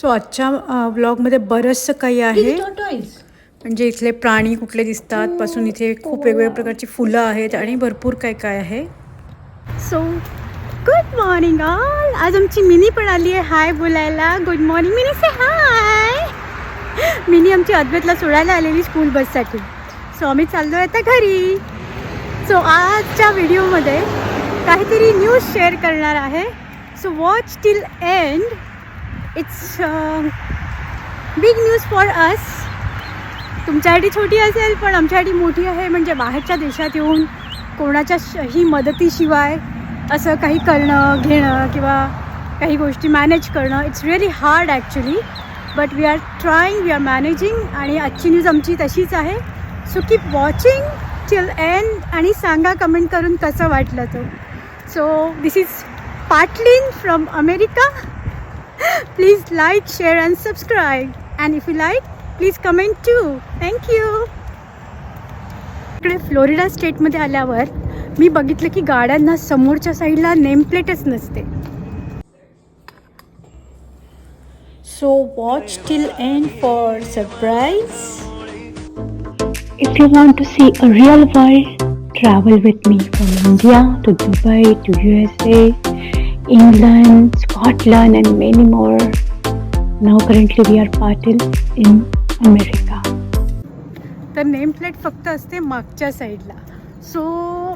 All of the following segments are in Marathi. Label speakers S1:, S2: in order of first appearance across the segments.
S1: सो आजच्या ब्लॉगमध्ये बरंचसं काही आहे. म्हणजे इथले प्राणी कुठले दिसतात पासून इथे खूप वेगवेगळ्या प्रकारची फुलं आहेत आणि भरपूर काय काय आहे. सो गुड मॉर्निंग ऑल आज आमची मिनी पण आली आहे. हाय बोलायला. Good morning Mini. Say hi Mini आमची अद्वैतला सोडायला आलेली स्कूल बससाठी सो आम्ही चाललो आहे आता घरी. सो आजच्या व्हिडिओमध्ये काहीतरी न्यूज शेअर करणार आहे. So watch till end it's big news for us तुमच्यासाठी छोटी असेल पण आमच्यासाठी मोठी आहे. म्हणजे बाहेरच्या देशात येऊन कोणाच्या श- ही मदतीशिवाय असं काही करणं घेणं किंवा काही गोष्टी मॅनेज करणं it's really hard actually but we are trying we are managing आणि आजची न्यूज आमची तशीच आहे. So keep watching till end आणि सांगा कमेंट करून कसं वाटलं तो. So this is Patlin from America please like share and subscribe and if you like please comment to thank you इकडे फ्लोरिडा स्टेटमध्ये आल्यावर मी बघितलं की गाड्यांना समोरच्या साईडला नेमप्लेटच नसते. So watch till end for surprise
S2: If you want to see a real world, travel with me from India to Dubai to USA, England, Scotland, and many more. Now, currently, we are parted in America.
S1: तर नेम प्लेट फक्त असते मागच्या साईडला. सो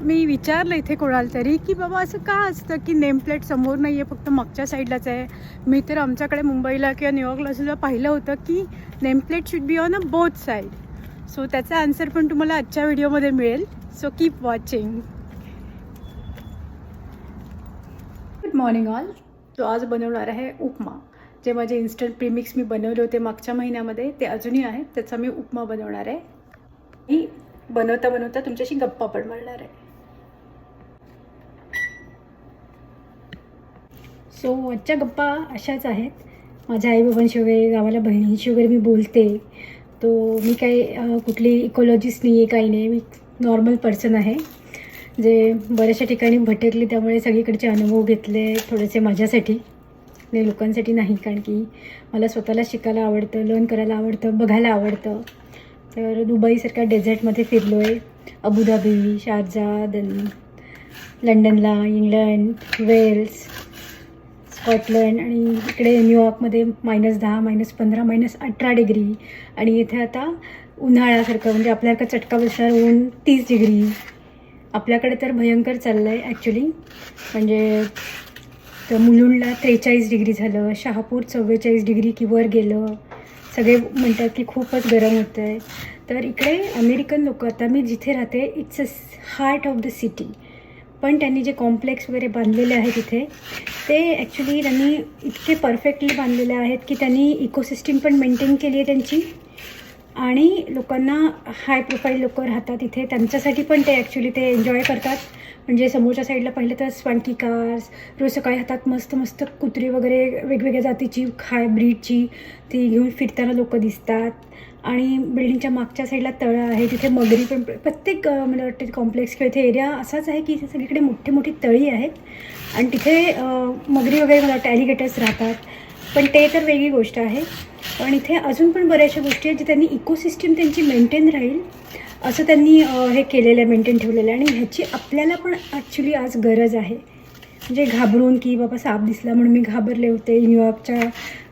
S1: मी विचारलं इथे कोणाला तरी की बाबा असं का असतं की नेम प्लेट समोर नाही आहे फक्त मागच्या साईडलाच आहे. मी तर आमच्याकडे मुंबईला किंवा न्यूयॉर्कला सुद्धा पाहिलं होतं की name plate should be on a both side so त्याचा आन्सर पण तुम्हाला आजच्या व्हिडिओमध्ये मिळेल. So keep watching good morning all तो आज बनवणार आहे उपमा. जे माझे इन्स्टंट प्रीमिक्स मी बनवले होते मागच्या महिन्यामध्ये ते अजूनही आहेत. त्याचा मी उपमा बनवणार आहे. मी बनवता बनवता तुमच्याशी गप्पा पण मारणार आहे. सो आजच्या गप्पा अशाच आहेत. माझ्या आईबाबांशी वगैरे गावाला बहिणींशी वगैरे मी बोलते. तो मी काही कुठली इकोलॉजिस्ट नाही आहे काही नाही मी नॉर्मल पर्सन आहे. जे बऱ्याचशा ठिकाणी भटकली त्यामुळे सगळीकडचे अनुभव घेतले थोडेसे माझ्यासाठी. आणि लोकांसाठी नाही कारण की मला स्वतःला शिकायला आवडतं लर्न करायला आवडतं बघायला आवडतं. तर दुबईसारख्या डेझर्टमध्ये फिरलो आहे अबुधाबी शारजा दन लंडनला इंग्लंड वेल्स स्कॉटलंड आणि इकडे न्यूयॉर्कमध्ये मायनस दहा मायनस पंधरा मायनस अठरा डिग्री आणि इथे आता उन्हाळ्यासारखं म्हणजे आपल्यासारखं चटका बसणार ऊन तीस डिग्री आपल्याकडे तर भयंकर चाललं आहे ॲक्च्युली म्हणजे तर मुलुंडला त्रेचाळीस डिग्री झालं शहापूर चव्वेचाळीस डिग्री की वर गेलं. सगळे म्हणतात की खूपच गरम होतं आहे तर इकडे अमेरिकन लोक आता मी जिथे राहते it's a heart of the city पण त्यांनी जे कॉम्प्लेक्स वगैरे बांधलेले आहेत इथे ते ॲक्च्युली त्यांनी इतके परफेक्टली बांधलेले आहेत की त्यांनी इकोसिस्टीम पण मेंटेन केली आहे त्यांची. आणि लोकांना हाय प्रोफाईल लोक राहतात इथे त्यांच्यासाठी पण ते ॲक्च्युली ते एन्जॉय करतात. म्हणजे समोरच्या साईडला पाहिलं तर स्वांकी कार्स रोज सकाळी हातात मस्त मस्त कुत्री वगैरे वेगवेगळ्या जातीची हाय ब्रीडची ती घेऊन फिरताना लोक दिसतात. आणि बिल्डिंगच्या मागच्या साईडला तळं आहे. तिथे मगरी पण प्रत्येक मला वाटते कॉम्प्लेक्स किंवा इथे एरिया असाच आहे की इथे सगळीकडे मोठी मोठी तळी आहेत. आणि तिथे मगरी वगैरे मला वाटतं ॲलिगेटर्स राहतात. पण ते तर वेगळी गोष्ट आहे. पण इथे अजून पण बऱ्याचशा गोष्टी आहेत जे त्यांनी इकोसिस्टीम त्यांची मेंटेन राहील असं त्यांनी हे केलेलं आहे मेंटेन ठेवलेलं आहे. आणि ह्याची आपल्याला पण ॲक्च्युली आज गरज आहे. म्हणजे घाबरून की बाबा साप दिसला म्हणून मी घाबरले होते. न्यूयॉर्कच्या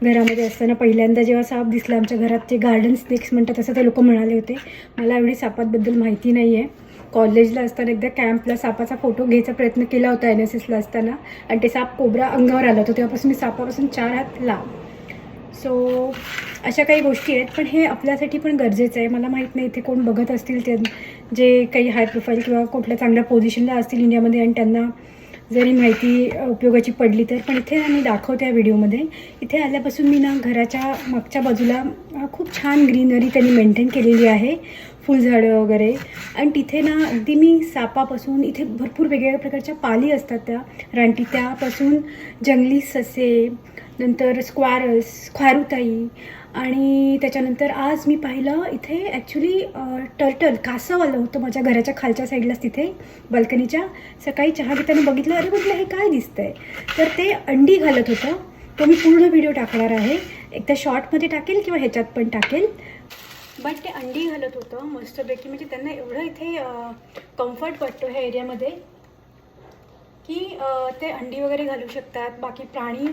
S1: घरामध्ये असताना पहिल्यांदा जेव्हा साप दिसला आमच्या घरात ते गार्डन स्नेक्स म्हणतात असं ते लोक म्हणाले होते. मला एवढी सापाबद्दल माहिती नाही आहे कॉलेजला असताना एकदा कॅम्पला सापाचा फोटो घ्यायचा प्रयत्न केला होता एन एस एसला असताना. आणि ते साप कोबरा अंगावर आला होता. तेव्हापासून मी सापापासून चार हात लांब. सो अशा काही गोष्टी आहेत. पण हे आपल्यासाठी पण गरजेचं आहे. मला माहीत नाही इथे कोण बघत असतील ते जे काही हाय प्रोफाईल किंवा कुठल्या चांगल्या पोझिशनला असतील इंडियामध्ये आणि त्यांना जरी माहिती उपयोगाची पडली तर पण इथे मी दाखवते या व्हिडिओमध्ये. इथे आल्यापासून मी ना घराच्या मागच्या बाजूला खूप छान ग्रीनरी त्यांनी मेंटेन केलेली आहे. फुलझाडं वगैरे. आणि तिथे ना अगदी मी सापापासून इथे भरपूर वेगवेगळ्या प्रकारच्या पाली असतात त्या. रानटी त्यापासून जंगली ससे नंतर स्क्वारस खारुताई आणि त्याच्यानंतर आज मी पाहिलं इथे ॲक्च्युली टर्टल कासव आलं होतं माझ्या घराच्या खालच्या साईडलाच तिथे बाल्कनीच्या सकाळी चहा घेताना बघितलं अरे म्हटलं हे काय दिसतंय? तर ते अंडी घालत होतं.
S3: तो मी पूर्ण व्हिडिओ टाकणार आहे. एकदा शॉर्टमध्ये टाकेल किंवा ह्याच्यात पण टाकेल. बट ते अंडी घालत होतं मस्तपैकी. म्हणजे त्यांना एवढं इथे कम्फर्ट वाटतो ह्या एरियामध्ये की ते अंडी वगैरे घालू शकतात. बाकी प्राणी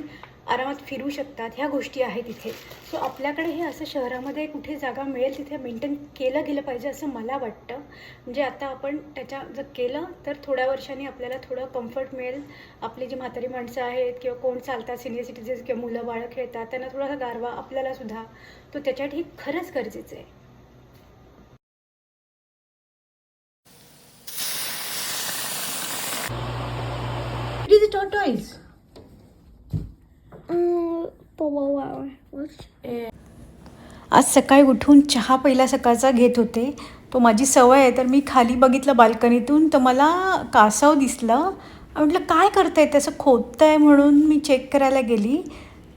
S3: आरामात फिरू शकतात ह्या गोष्टी आहेत तिथे सो आपल्याकडे हे असं शहरामध्ये कुठे जागा मिळेल तिथे मेंटेन केलं गेलं पाहिजे असं मला वाटतं. म्हणजे आता आपण त्याच्या जर केलं तर थोड्या वर्षांनी आपल्याला थोडं कम्फर्ट मिळेल. आपली जी म्हातारी माणसं आहेत किंवा कोण चालतात सिनियर सिटीजन्स किंवा मुलं बाळं खेळतात त्यांना थोडासा गारवा आपल्याला सुद्धा. तो त्याच्यासाठी खरंच गरजेचं आहे. It is a tortoise.
S4: Uh,
S3: आज सकाळी उठून चहा पहिला सकाळचा घेत होते. तो माझी सवय आहे तर मी खाली बघितलं बाल्कनीतून तर मला कासव दिसलं. म्हटलं काय करतं आहे त्याचं खोदतं आहे म्हणून मी चेक करायला गेली.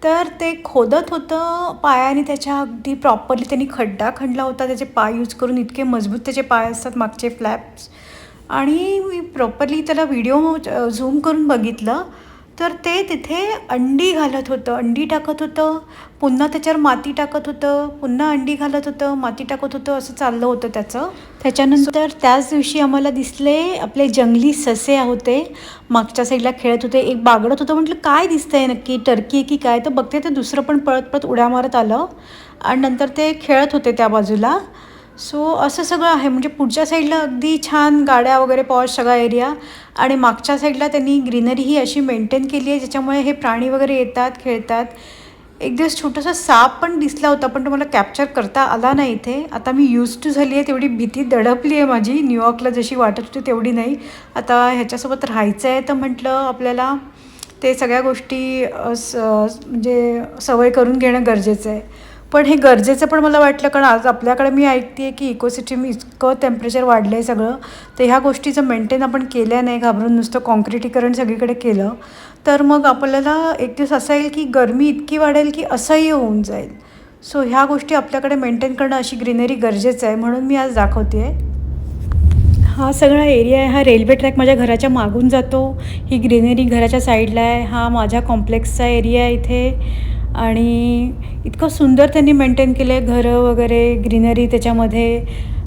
S3: तर ते खोदत होतं पायाने त्याच्या अगदी प्रॉपरली त्यांनी खड्डा खणला होता. त्याचे पाय यूज करून इतके मजबूत त्याचे पाय असतात मागचे फ्लॅप्स आणि मी प्रॉपरली त्याला व्हिडिओ झूम करून बघितलं. तर ते तिथे अंडी घालत होतं. अंडी टाकत होतं. पुन्हा त्याच्यावर माती टाकत होतं. पुन्हा अंडी घालत होतं. माती टाकत होतं. असं चाललं होतं त्याचं. त्याच्यानंतर त्याच दिवशी आम्हाला दिसले आपले जंगली ससे होते. मागच्या साईडला खेळत होते. एक बागडत होतं. म्हटलं काय दिसतंय नक्की? टर्की आहे की काय? तर बघते ते दुसरं पण पळत पळत उड्या मारत आलं. आणि नंतर ते खेळत होते त्या बाजूला. सो असं सगळं आहे. म्हणजे पुढच्या साईडला अगदी छान गाड्या वगैरे पॉश सगळा एरिया आणि मागच्या साईडला त्यांनी ग्रीनरी ही अशी मेंटेन केली आहे ज्याच्यामुळे हे प्राणी वगैरे येतात खेळतात. एक दिवस छोटासा साप पण दिसला होता पण तो मला कॅप्चर करता आला नाही इथे. आता मी यूज टू झाली आहे तेवढी भीती दडपली आहे माझी. न्यूयॉर्कला जशी वाटत होती तेवढी नाही. आता ह्याच्यासोबत राहायचं आहे तर म्हटलं आपल्याला ते सगळ्या गोष्टी स म्हणजे सवय करून घेणं गरजेचं आहे. पण हे गरजेचं पण मला वाटलं कारण आज आपल्याकडे मी ऐकते आहे की इकोसिस्टम इतकं टेम्परेचर वाढलं आहे सगळं तर ह्या गोष्टीचं मेंटेन आपण केल्या नाही घाबरून नुसतं कॉन्क्रिटीकरण सगळीकडे केलं तर मग आपल्याला एक दिवस असा येईल की गरमी इतकी वाढेल की असह्य होऊन जाईल. सो ह्या गोष्टी आपल्याकडे मेंटेन करणं अशी ग्रीनरी गरजेचं आहे म्हणून मी आज दाखवते आहे हा सगळा एरिया आहे हा रेल्वे ट्रॅक माझ्या घराच्या मागून जातो. ही ग्रीनरी घराच्या साईडला आहे हा माझ्या कॉम्प्लेक्सचा एरिया आहे इथे. आणि इतकं सुंदर त्यांनी मेंटेन केलं आहे घरं वगैरे ग्रीनरी त्याच्यामध्ये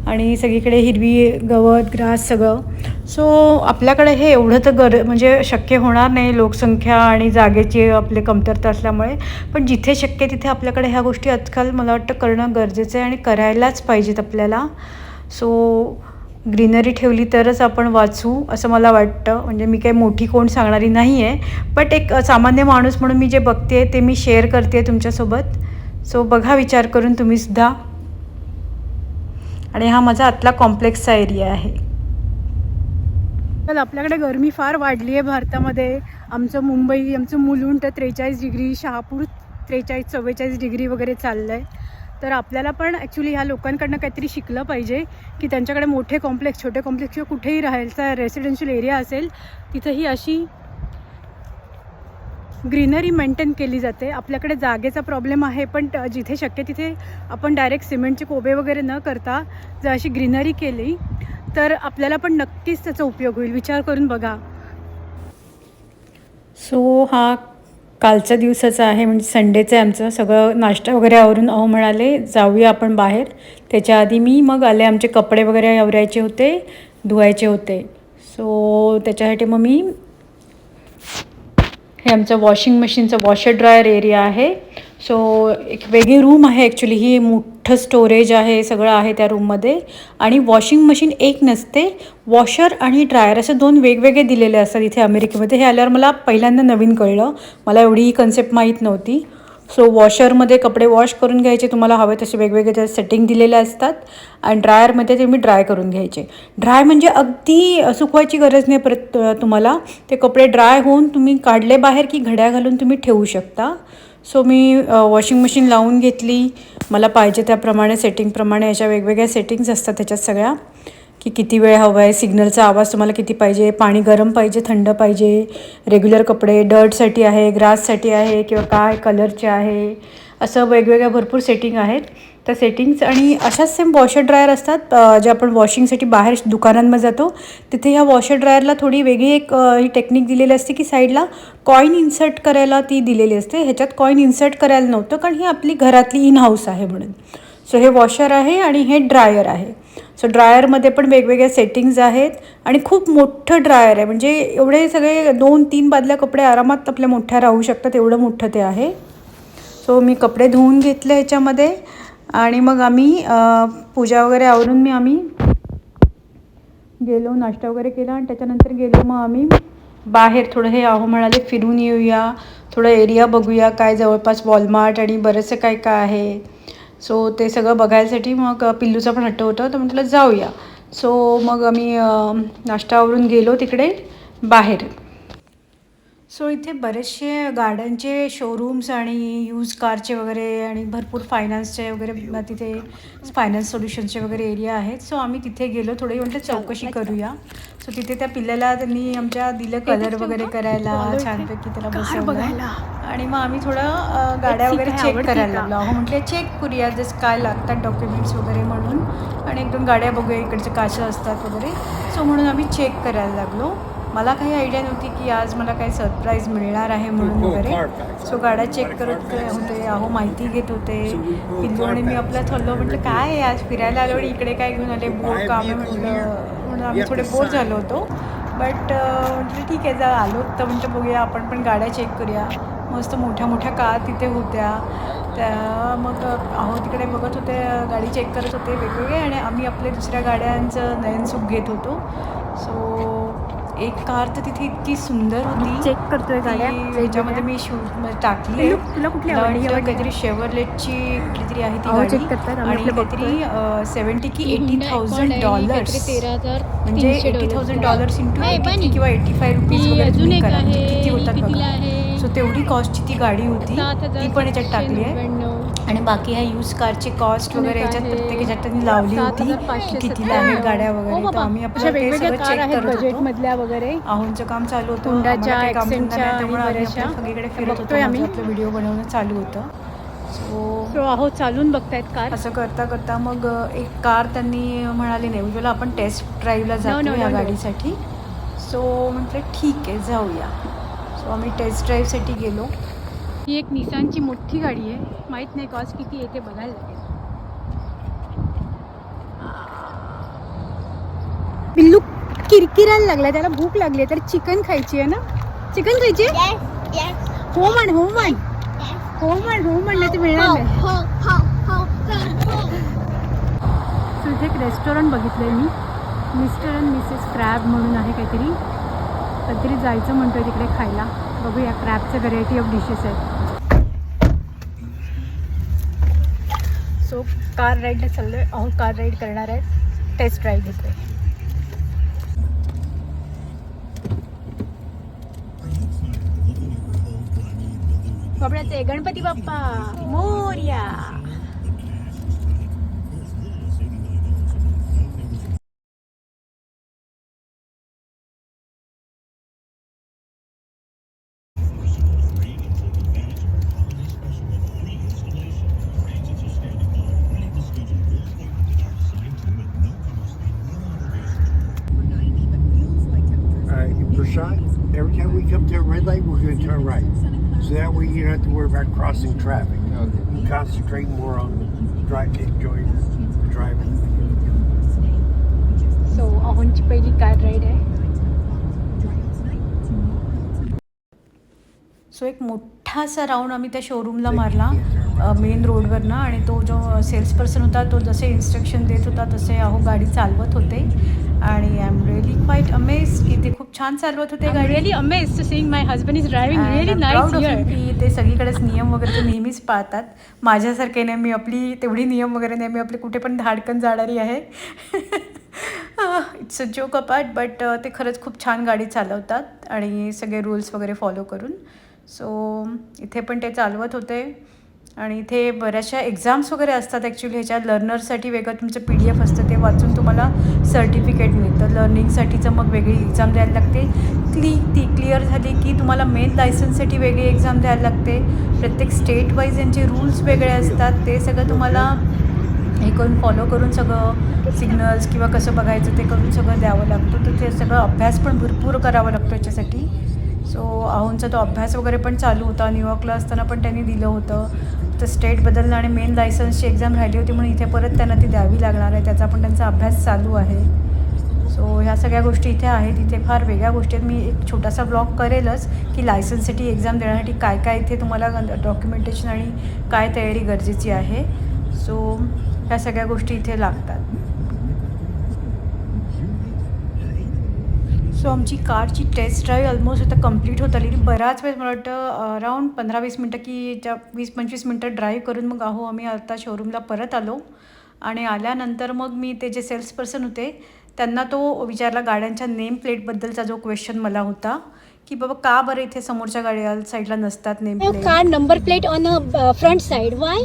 S3: आणि सगळीकडे हिरवी गवत ग्रास सगळं. सो आपल्याकडे हे एवढं तर गर म्हणजे शक्य होणार नाही लोकसंख्या आणि जागेची आपले कमतरता असल्यामुळे. पण जिथे शक्य तिथे आपल्याकडे ह्या गोष्टी आजकाल मला वाटतं करणं गरजेचं आहे आणि करायलाच पाहिजेत आपल्याला. सो ग्रीनरी ठेवली तरच आपण वाचू असं मला वाटतं. म्हणजे मी काही मोठी कोण सांगणारी नाही आहे बट एक सामान्य माणूस म्हणून मी जे बघते ते मी शेअर करते तुमच्यासोबत. सो बघा विचार करून तुम्हीसुद्धा आणि हा माझा आतला कॉम्प्लेक्सचा एरिया आहे. चल आपल्याकडे गरमी फार वाढली आहे भारतामध्ये. आमचं मुंबई आमचं मुलुंड तर त्रेचाळीस डिग्री शहापूर त्रेचाळीस चव्वेचाळीस डिग्री वगैरे चाललं आहे तर आपल्याला पण ॲक्च्युली ह्या लोकांकडनं काहीतरी शिकलं पाहिजे की त्यांच्याकडे मोठे कॉम्प्लेक्स छोटे कॉम्प्लेक्स किंवा कुठेही राहायचा रेसिडेन्शियल एरिया असेल तिथंही अशी ग्रीनरी मेंटेन केली जाते. आपल्याकडे जागेचा प्रॉब्लेम आहे पण जिथे शक्य तिथे आपण डायरेक्ट सिमेंटचे कोबे वगैरे न करता जर अशी ग्रीनरी केली तर आपल्याला पण नक्कीच त्याचा उपयोग होईल. विचार करून बघा. सो हा कालच्या दिवसाचा आहे म्हणजे संडेचं आहे आमचं. सगळं नाश्ता वगैरे आवरून अहो म्हणाले जाऊया आपण बाहेर. त्याच्या आधी मी मग आले आमचे कपडे वगैरे आवरायचे होते धुवायचे होते. सो त्याच्यासाठी मग मी हे आमचं वॉशिंग मशीनचं वॉशर ड्रायर एरिया आहे. सो एक वेगळी रूम आहे ॲक्च्युली ही मोठं स्टोरेज आहे सगळं आहे त्या रूममध्ये आणि वॉशिंग मशीन एक नसते. वॉशर आणि ड्रायर असे दोन वेगवेगळे दिलेले असतात इथे अमेरिकेमध्ये. हे आल्यावर मला पहिल्यांदा नवीन कळलं. मला एवढी ही कन्सेप्ट माहीत नव्हती. सो वॉशरमध्ये कपडे वॉश करून घ्यायचे. तुम्हाला हवे तसे वेगवेगळे त्या सेटिंग दिलेले असतात. आणि ड्रायरमध्ये ते मी ड्राय करून घ्यायचे. ड्राय म्हणजे अगदी सुकवायची गरज नाही परत तुम्हाला. ते कपडे ड्राय होऊन तुम्ही काढले बाहेर की घड्या घालून तुम्ही ठेवू शकता. सो मी वॉशिंग मशीन लावून घेतली. मला पाहिजे त्याप्रमाणे सेटिंगप्रमाणे अशा वेगवेगळ्या सेटिंग्स असतात त्याच्यात सगळ्या. की किती वेळ हवा आहे सिग्नलचा आवाज तुम्हाला किती पाहिजे पाणी गरम पाहिजे थंड पाहिजे रेग्युलर कपडे डर्टसाठी आहे ग्राससाठी आहे किंवा काय कलरचे आहे असं वेगवेगळ्या भरपूर सेटिंग आहेत. त्या सेटिंग्स आणि अशाच सेम वॉशर ड्रायर असतात जे आपण वॉशिंगसाठी बाहेर दुकानांमध्ये जातो तिथे ह्या वॉशर ड्रायरला थोडी वेगळी एक ही टेक्निक दिलेली असते की साईडला कॉईन इन्सर्ट करायला ती दिलेली असते. ह्याच्यात कॉईन इन्सर्ट करायला नव्हतं कारण ही आपली घरातली इन हाऊस आहे म्हणून. सो हे वॉशर आहे आणि हे ड्रायर आहे. सो ड्रायरमध्ये पण वेगवेगळ्या सेटिंग्ज आहेत आणि खूप मोठं ड्रायर आहे. म्हणजे एवढे सगळे दोन तीन बादल्या कपडे आरामात आपल्या मोठ्या राहू शकतात एवढं मोठं ते आहे. सो मी कपडे धुवून घेतले ह्याच्यामध्ये. आणि मग आम्ही पूजा वगैरे आवरून मी आम्ही गेलो नाश्ता वगैरे केला आणि त्याच्यानंतर गेलो मग आम्ही बाहेर थोडं हे आहो म्हणाले फिरून येऊया थोडं एरिया बघूया काय जवळपास वॉलमार्ट आणि बरंचसं काय काय आहे. सो ते सगळं बघायसाठी मग पिल्लूचा पण हट्ट होतं तर म्हटलं जाऊया. सो मग आम्ही अ, नाश्तावरून गेलो तिकडे बाहेर. सो इथे बरेचसे गाड्यांचे शोरूम्स आणि यूज कारचे वगैरे आणि भरपूर फायनान्सचे वगैरे तिथे फायनान्स सोल्युशन्सचे वगैरे एरिया आहेत. सो आम्ही तिथे गेलो. थोडी म्हटलं चौकशी करूया. सो तिथे त्या पिल्ल्याला त्यांनी आमच्या दिलं कलर वगैरे करायला छानपैकी त्याला बसवलं. आणि मग आम्ही थोडं गाड्या वगैरे चेक करायला लागलो. अहो म्हटलं चेक करूया जसं काय लागतात डॉक्युमेंट्स वगैरे म्हणून. आणि एक दोन गाड्या बघूया इकडचे काशं असतात वगैरे. सो म्हणून आम्ही चेक करायला लागलो. मला काही आयडिया नव्हती की आज मला काही सरप्राईज मिळणार आहे म्हणून वगैरे. सो गाड्या चेक करत होते अहो माहिती घेत होते. पिल्लू आणि मी आपलं थल्लो म्हटलं काय आहे आज फिरायला आलो? आणि इकडे काय घेऊन आले? बोर काम म्हटलं. म्हणून आम्ही थोडे बोर झालो होतो. बट म्हटलं ठीक आहे जर आलो. तर म्हटलं बघूया आपण पण गाड्या चेक करूया. मस्त मोठ्या मोठ्या कार तिथे होत्या. त्या मग अहो तिकडे बघत होते गाडी चेक करत होते वेगवेगळे आणि आम्ही आपल्या दुसऱ्या गाड्यांचं नयनसुख घेत होतो. सो एक कार तर तिथे इतकी सुंदर होती
S1: चेक करतोय
S3: त्याच्यामध्ये मी शूज टाकली
S1: तुला कुठली
S3: काहीतरी शेवरलेटची कुठली तरी आहे ती गाडी. आणि काहीतरी सेवन्टी की एटी थाउजंड डॉलर्स म्हणजे eighty thousand dollars. Into eighty किंवा एटी फाय रुपीज
S5: अजून एक
S3: किती होतात बघा. सो तेवढी कॉस्टची ती गाडी होती. ती पण याच्यात टाकली आहे. आणि बाकी ह्या यूज कारची कॉस्ट वगैरे याच्यात
S5: आहे.
S3: प्रत्येक ह्याच्यात त्यांनी लावली होती.
S5: हजार पाचशे
S3: की कितीला
S5: सत्तर.
S3: आहेत गाड्या
S5: हो
S3: वगैरे तर
S5: बाबा.
S3: आम्ही
S1: कार
S3: चेक करत
S1: वगैरे.
S3: आहोंचं काम चालू होतं. त्यामुळे सगळीकडे फिरत होतो.
S1: आम्ही.
S3: आपलं व्हिडिओ बनवणं चालू होतं. सो
S1: अहो चालून बघतायत कार
S3: असं करता करता मग एक कार त्यांनी म्हणाली नाही उज्ज्वला आपण टेस्ट ड्राईव्हला जातो
S1: no,
S3: या. गाडीसाठी. सो म्हटलं ठीक आहे जाऊया. सो आम्ही टेस्ट ड्राईव्हसाठी गेलो.
S1: ही एक निसानची मोठी गाडी आहे. माहीत नाही कॉस्ट किती येते बघायला लागेल. पिल्लू किरकिरायला लागला त्याला भूक लागली तर चिकन खायची आहे ना? चिकन खायची? हो म्हण हो म्हण हो म्हण हो म्हणलं ते मिळणार नाही इथे एक रेस्टॉरंट बघितलं आहे मी. मिस्टर अँड मिसेस क्रॅब म्हणून आहे काहीतरी. कधीतरी जायचं म्हणतोय तिकडे खायला. बघूया क्रॅबचे व्हरायटी ऑफ डिशेस आहेत. सो कार राईडला चाललो आहे अहो कार राईड करणार आहे. टेस्ट राईड घेतोय. बापड्याचे Ganpati Bappa Morya.
S6: So that way you don't have to worry about crossing traffic. You concentrate more on drive, enjoying the driving.
S1: So अहोंची पहिली कार राईड आहे
S3: सो एक मोठासा राऊंड आम्ही त्या शोरूमला मारला मेन रोडवरनं आणि तो जो सेल्स पर्सन होता तो जसे इन्स्ट्रक्शन देत होता तसे अहो गाडी चालवत होते. आणि I am really quite amaze की ते खूप छान चालवत होते गाडी.
S1: Really amaze to seeing my husband is driving really nice
S3: की ते सगळीकडेच नियम वगैरे ते नेहमीच पाळतात. माझ्यासारखे नाही मी आपली तेवढी नियम वगैरे नाही मी आपली कुठे पण धाडकन जाणारी आहे. It's a joke apart but ते खरंच खूप छान गाडी चालवतात आणि सगळे रूल्स वगैरे फॉलो करून. सो इथे पण ते चालवत होते. आणि इथे बऱ्याचशा एक्झाम्स वगैरे असतात ॲक्च्युली ह्याच्यात लर्नरसाठी वेगळं तुमचं पी डी एफ असतं ते वाचून तुम्हाला सर्टिफिकेट मिळतं. लर्निंगसाठीचं मग वेगळी एक्झाम द्यायला लागते. क्ली ती क्लिअर झाली की तुम्हाला मेन लायसन्ससाठी वेगळी एक्झाम द्यायला लागते. प्रत्येक स्टेट वाईज यांचे रूल्स वेगळे असतात. ते सगळं तुम्हाला हे करून फॉलो करून सगळं सिग्नल्स किंवा कसं बघायचं ते करून सगळं द्यावं लागतं. तर ते सगळं अभ्यास पण भरपूर करावा लागतो याच्यासाठी. सो अहोंचा तो अभ्यास वगैरे पण चालू होता. न्यूयॉर्कला असताना पण त्यांनी दिलं होतं. तर स्टेट बदलणं आणि मेन लायसन्सची एक्झाम राहिली होती म्हणून इथे परत त्यांना ती द्यावी लागणार आहे. त्याचा पण त्यांचा अभ्यास चालू आहे. सो ह्या सगळ्या गोष्टी इथे आहेत. इथे फार वेगळ्या गोष्टी आहेत. मी एक छोटासा ब्लॉग करेलच की लायसन्ससाठी एक्झाम देण्यासाठी काय काय इथे तुम्हाला डॉक्युमेंटेशन आणि काय तयारी गरजेची आहे. सो ह्या सगळ्या गोष्टी इथे लागतात. सो आमची कारची टेस्ट ड्राईव्ह ऑलमोस्ट आता कंप्लीट होत आलेली बराच वेळ मला वाटतं अराऊंड पंधरा वीस मिनटं की त्या वीस पंचवीस मिनटं ड्राईव्ह करून मग आहो आम्ही आता शोरूमला परत आलो. आणि आल्यानंतर मग मी ते जे सेल्स पर्सन होते त्यांना तो विचारला गाड्यांच्या नेम प्लेटबद्दलचा जो क्वेश्चन मला होता. की बाबा का बरं इथे समोरच्या गाड्या साईडला नसतात
S1: नेमके? Car
S6: number
S1: plate on a front side why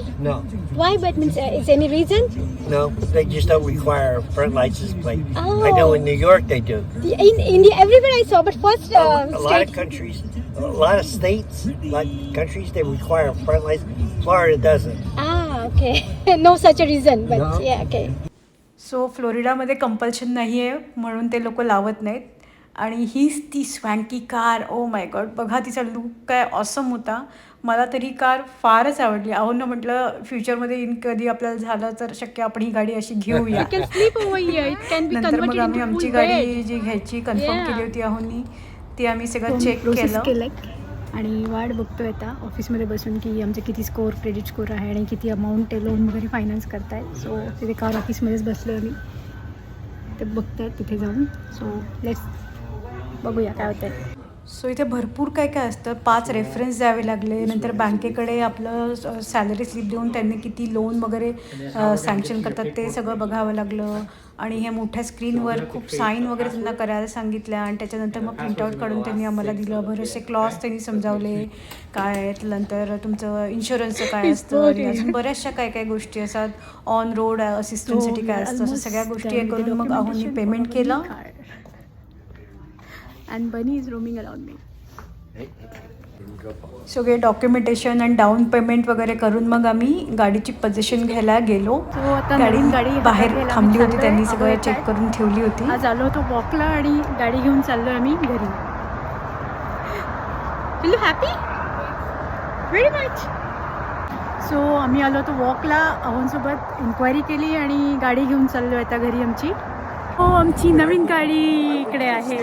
S1: why
S6: but means is any reason no they just don't
S1: require
S6: front lights is plate I know
S1: in New York they do in India everywhere I
S6: saw but first
S1: a
S6: countries a lot of states like countries they require front lights for it
S1: doesn't ah okay no such a reason
S6: but
S1: yeah okay
S3: so फ्लोरिडामध्ये compulsion नाही आहे म्हणून ते लोक लावत नाहीत. आणि हीच ती स्वँकी कार ओ माय गॉड बघा तिचा लुक काय ऑसम होता. मला तरी कार फारच आवडली. अहो ना म्हटलं फ्युचरमध्ये इन कधी आपल्याला झालं तर शक्य आपण ही गाडी अशी घेऊया. नंतर मग आम्ही आमची गाडी. जी घ्यायची कन्फर्म. केली होती अहोंनी ती आम्ही सगळं चेक केलं.
S1: केलं. आणि वाट बघतोय आता ऑफिसमध्ये बसून की आमचे किती स्कोअर क्रेडिट स्कोअर आहे आणि किती अमाऊंट ते लोन वगैरे फायनान्स करतायत सो तिथे कार ऑफिसमध्येच बसलो आम्ही. ते बघतायत तिथे जाऊन. सो लेट्स बघूया काय होतंय.
S3: सो इथे भरपूर काय काय असतं. पाच रेफरन्स द्यावे लागले. नंतर बँकेकडे आपलं सॅलरी स्लिप देऊन त्यांनी किती लोन वगैरे सँक्शन करतात ते सगळं बघावं लागलं. आणि हे मोठ्या स्क्रीनवर खूप साईन वगैरे त्यांना करायला सांगितल्या. आणि त्याच्यानंतर मग प्रिंटआउट काढून त्यांनी आम्हाला दिलं. बरेचसे क्लॉज त्यांनी समजावले. काय आहेत नंतर तुमचं इन्शुरन्सचं काय असतं आणि अजून बऱ्याचशा काय काय गोष्टी असतात. ऑन रोड असिस्टंटसाठी काय असतं असं सगळ्या गोष्टी हे करून मग आहोंनी पेमेंट केलं.
S1: And Bunny is roaming allowed मी
S3: सगळे डॉक्युमेंटेशन आणि डाऊन पेमेंट वगैरे करून मग आम्ही गाडीची पोझिशन घ्यायला गेलो.
S1: नवीन गाडी हातात
S3: बाहेर थांबली होती त्यांनी. सगळं चेक? करून ठेवली होती.
S1: आज आलो होतो वॉकला आणि गाडी घेऊन चाललो आम्ही घरी. Feel you happy very much so आम्ही आलो होतो वॉकला अहोंसोबत इन्क्वायरी केली आणि गाडी घेऊन चाललो आता घरी आमची. हो आमची नवीन गाडी इकडे आहे.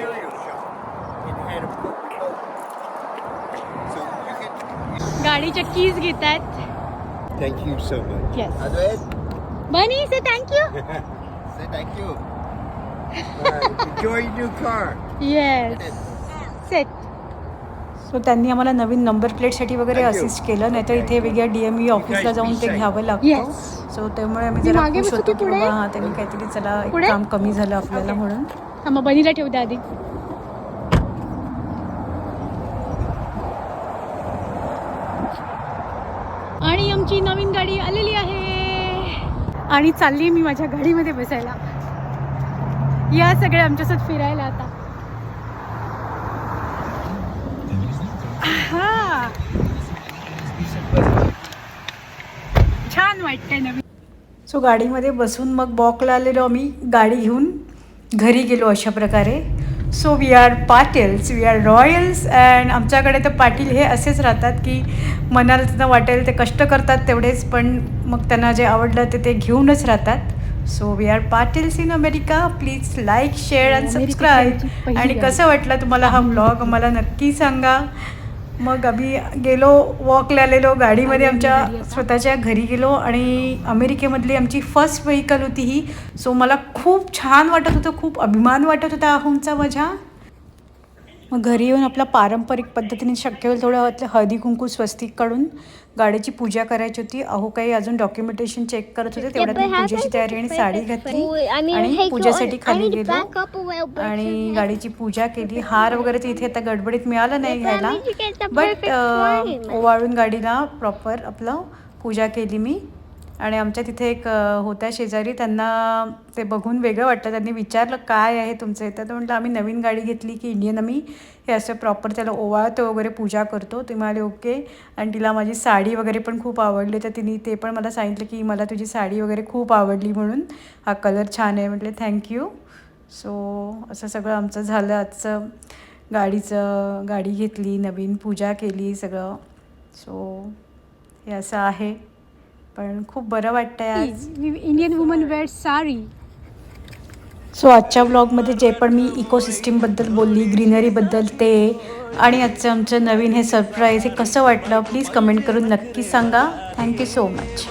S1: गाडीच्या कीज घेत आहेत
S6: you so much.
S1: Yes Bunny say thank you
S6: enjoy your new car.
S1: Yes set
S3: so त्यांनी आम्हाला नवीन नंबर प्लेटसाठी वगैरे
S6: Thank you.
S3: असिस्ट केलं नाही तर इथे वेगळ्या डी एम ई ऑफिसला जाऊन ते. घ्यावं लागतं
S1: Yes.
S3: सो त्यामुळे आम्ही जरा
S1: मागे
S3: खुश होतो
S1: की पुढे?
S3: बाबा हां त्यांनी काहीतरी चला एक
S1: पुढे?
S3: काम कमी झालं आपल्याला म्हणून
S1: हा मग बनीला ठेवू द्या आधी आणि आमची नवीन गाडी आलेली आहे. आणि चालली मी माझ्या गाडीमध्ये बसायला. या सगळे आमच्यासोबत फिरायला आता. हा. छान वाटतंय नवीन.
S3: सो गाडीमध्ये बसून मग बॉकला आलेलो आम्ही. गाडी घेऊन घरी गेलो अशा प्रकारे. So we are Patils we are royals and आमच्याकडे तर पाटील हे असेच राहतात की मनाला त्यांना वाटेल ते कष्ट करतात तेवढेच पण मग त्यांना जे आवडलं ते ते घेऊनच राहतात. So we are Patils in America please like share and subscribe आणि. कसं वाटलं तुम्हाला हा ब्लॉग आम्हाला नक्की सांगा. मग आम्ही गेलो वॉकला आलेलो गाडीमध्ये आमच्या स्वतःच्या घरी गेलो आणि अमेरिकेमधली आमची फर्स्ट व्हेकल होती ही. सो मला खूप छान वाटत होतं खूप अभिमान वाटत होता अहोमचा माझ्या मग घरी येऊन आपल्या पारंपरिक पद्धतीने शक्य होईल थोडं आपलं हळदी कुंकू स्वस्तिक काढून गाडीची पूजा करायची होती. अहो काही अजून डॉक्युमेंटेशन चेक करत होते तेवढ्यात मी पूजेची तयारी आणि साडी घातली आणि पूजेसाठी खाली गेलो आणि गाडीची पूजा केली. हार वगैरे ते इथे आता गडबडीत मिळालं नाही घ्यायला. बट ओवाळून गाडीला प्रॉपर आपलं पूजा केली मी. आणि आमच्या तिथे एक होत्या शेजारी. त्यांना ते बघून वेगळं वाटतं त्यांनी विचारलं काय आहे तुमचं इथं? तर म्हटलं आम्ही नवीन गाडी घेतली की इंडियन आम्ही हे असं प्रॉपर त्याला ओवाळतो वगैरे पूजा करतो. ते म्हणाले ओके. आणि तिला माझी साडी वगैरे पण खूप आवडली. तर तिने ते पण मला सांगितलं की मला तुझी साडी वगैरे खूप आवडली म्हणून. हा कलर छान आहे. म्हटले थँक्यू सो असं सगळं आमचं झालं. आजचं गाडीचं गाडी घेतली नवीन पूजा केली सगळं. सो हे असं आहे. पण खूप बरं वाटतंय आज.
S1: Indian woman wear sari
S3: so आजच्या व्लॉगमध्ये जे पण मी इकोसिस्टीमबद्दल बोलली ग्रीनरीबद्दल ते आणि आजचं आमचं नवीन हे सरप्राईज हे कसं वाटलं प्लीज कमेंट करून नक्की सांगा. Thank you so much